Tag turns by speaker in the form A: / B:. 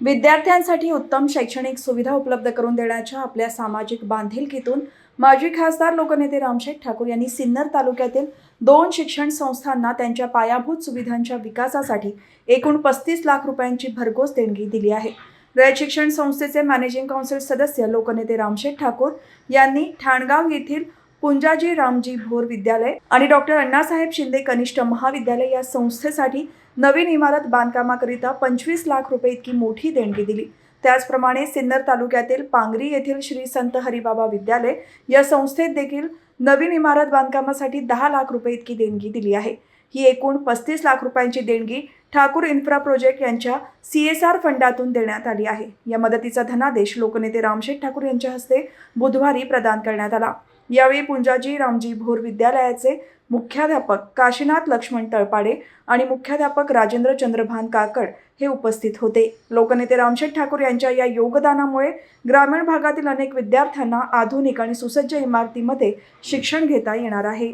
A: विद्यार्थ्यांसाठी उत्तम शैक्षणिक सुविधा उपलब्ध करून देण्याच्या आपल्या सामाजिक बांधिलकीतून माजी खासदार लोकनेते रामशेठ ठाकूर यांनी सिन्नर तालुक्यातील दोन शिक्षण संस्थांना त्यांच्या पायाभूत सुविधांच्या विकासासाठी एकूण पस्तीस लाख रुपयांची भरघोस देणगी दिली आहे. रयत शिक्षण संस्थेचे मॅनेजिंग काउन्सिल सदस्य लोकनेते रामशेठ ठाकूर यांनी ठाणगाव येथील पुंजाजी रामजी भोर विद्यालय आणि डॉक्टर अण्णासाहेब शिंदे कनिष्ठ महाविद्यालय या संस्थेसाठी नवीन इमारत बांधकामाकरिता पंचवीस लाख रुपये इतकी मोठी देणगी दिली. त्याचप्रमाणे सिन्नर तालुक्यातील पांगरी येथील श्री संत हरिबाबा विद्यालय या संस्थेत देखील नवीन इमारत बांधकामासाठी दहा लाख रुपये इतकी देणगी दिली आहे. ही एकूण पस्तीस लाख रुपयांची देणगी ठाकूर इन्फ्रा प्रोजेक्ट यांच्या सी एस आर फंडातून देण्यात आली आहे. या मदतीचा धनादेश लोकनेते रामशेठ ठाकूर यांच्या हस्ते बुधवारी प्रदान करण्यात आला. यावेळी पुंजाजी रामजी भोर विद्यालयाचे मुख्याध्यापक काशीनाथ लक्ष्मण तळपाडे आणि मुख्याध्यापक राजेंद्र चंद्रभान काकड हे उपस्थित होते. लोकनेते रामशेठ ठाकूर यांच्या या योगदानामुळे ग्रामीण भागातील अनेक विद्यार्थ्यांना आधुनिक आणि सुसज्ज इमारतीमध्ये शिक्षण घेता येणार आहे.